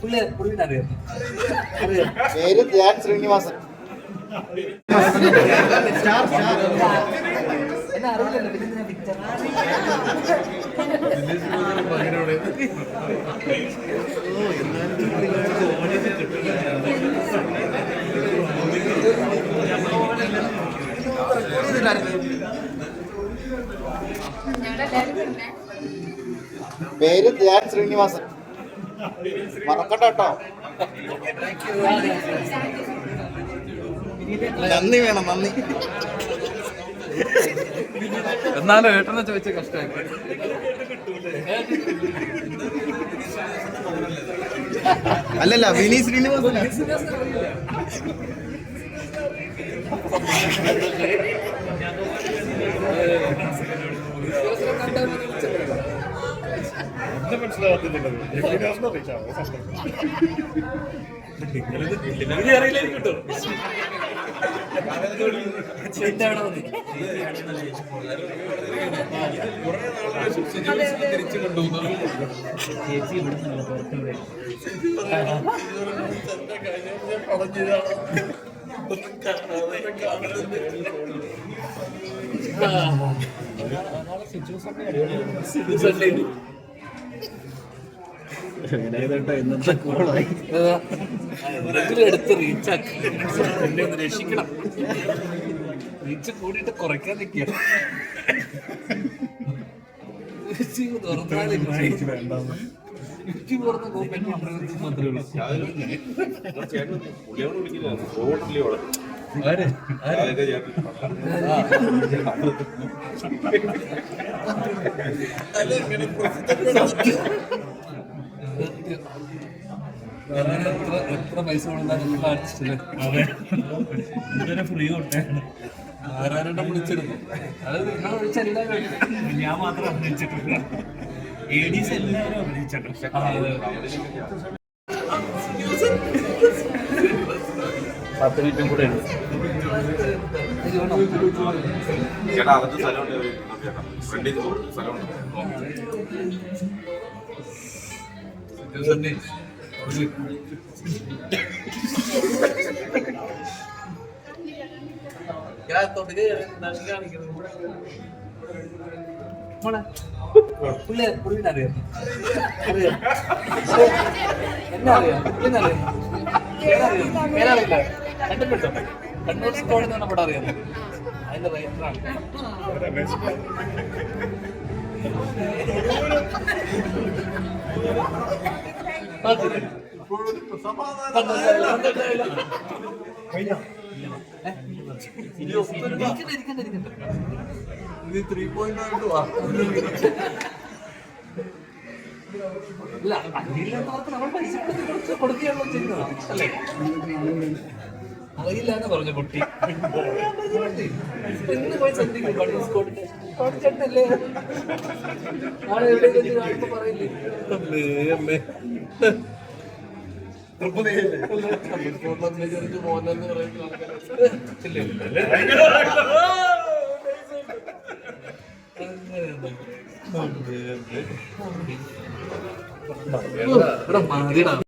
പുള്ളി പുള്ളിനെ അറിയാം. അറിയാം പേര് ധ്യാൻ ശ്രീനിവാസൻ. എന്നെ അറിയില്ലല്ലോ പിന്നെ ഞാൻ പേര് ധ്യാൻ ശ്രീനിവാസൻ. മറക്കണ്ട കേട്ടോ. നന്ദി വേണം നന്ദി. എന്നാലും ഏട്ടനെ ചോദിച്ച കഷ്ടമായി അല്ലല്ല വിനി ശ്രീനിവാസൻ അർത്ഥം മനസ്സിലാകത്തില്ലല്ലോ എങ്ങനെയാണെന്ന് അറിയിച്ചാൽ നിങ്ങളത് നിലവിളി അറിയില്ലായിരിക്കും കേട്ടോ തിരിച്ചു കൊണ്ടുപോകുന്നു ചേച്ചി ഇവിടെ നിന്നല്ല പുറത്തുകൂടെ പറഞ്ഞു സിജു സണ്ണി അടിപൊളിയാണ് സിജു സണ്ണി എന്തെങ്കിലും എടുത്ത് റീച്ചാക്കി എന്നെ ഒന്ന് രക്ഷിക്കണം. റീച്ച് കൂടിയിട്ട് കുറയ്ക്കാൻ നിൽക്കുക യൂട്യൂബ് തുറന്ന് കോപ്പൻ മാത്രമേ ഉള്ളൂ. ആര്? എത്ര എത്ര പൈസ കൊടുത്താലും ആർട്ടിസ്റ്റിൽ ഇതൊരു ഫ്രീ കൊടുത്താണ് ആരാരുടെ വിളിച്ചെടുക്കും അത് നിങ്ങൾ വിളിച്ച എല്ലാവരും ഞാൻ മാത്രം അഭിനയിച്ചിട്ടില്ല എ ഡീസ് എല്ലാവരും അഭിനയിച്ചിട്ടുണ്ട് അതെ. പത്ത് മിനിറ്റും കൂടെ ഉണ്ട്? ചേട്ടാ അകത്ത് സ്ഥലമുണ്ട്. ചേട്ടാ ഫ്രണ്ടിൽ സ്ഥലമുണ്ട്. ദിവസത്തെ ഒരു ഞാൻ തൊടുക നന്ദി കാണിക്കുന്നു. മോളെ പുള്ളി പുള്ളിനെ അറിയാം. അറിയാം. എന്നെ അറിയാം. പുള്ളിനെ അറിയാം. പേരറിയാം പേരറിയില്ല. കണ്ടിട്ടുണ്ടോ കണ്ണൂർ എന്ന് പറഞ്ഞ പടം അറിയാം. അതിന്റെ റൈറ്ററാണ് ഇത് ത്രീ പോയിന്റ് ആയിട്ട് വാ ഇല്ല മാത്രം നമ്മൾ പൈസ കൊടുക്കുകയാണല്ലോ ചെയ്യുന്നത്. അല്ലേ? അറിയില്ലാന്ന് പറഞ്ഞു കുട്ടി. എന്ന് പോയി ശ്രദ്ധിക്കും കണ്ണൂർ സ്കോഡ് ചേട്ടനല്ലേ നാളെ എവിടെയെങ്കിലും വെച്ച് കാണുമ്പോ പറയില്ലേ? മോഹൻലാൽ പറയുന്ന ആൾക്കാരെ ഇവിടെ മാറിയടാ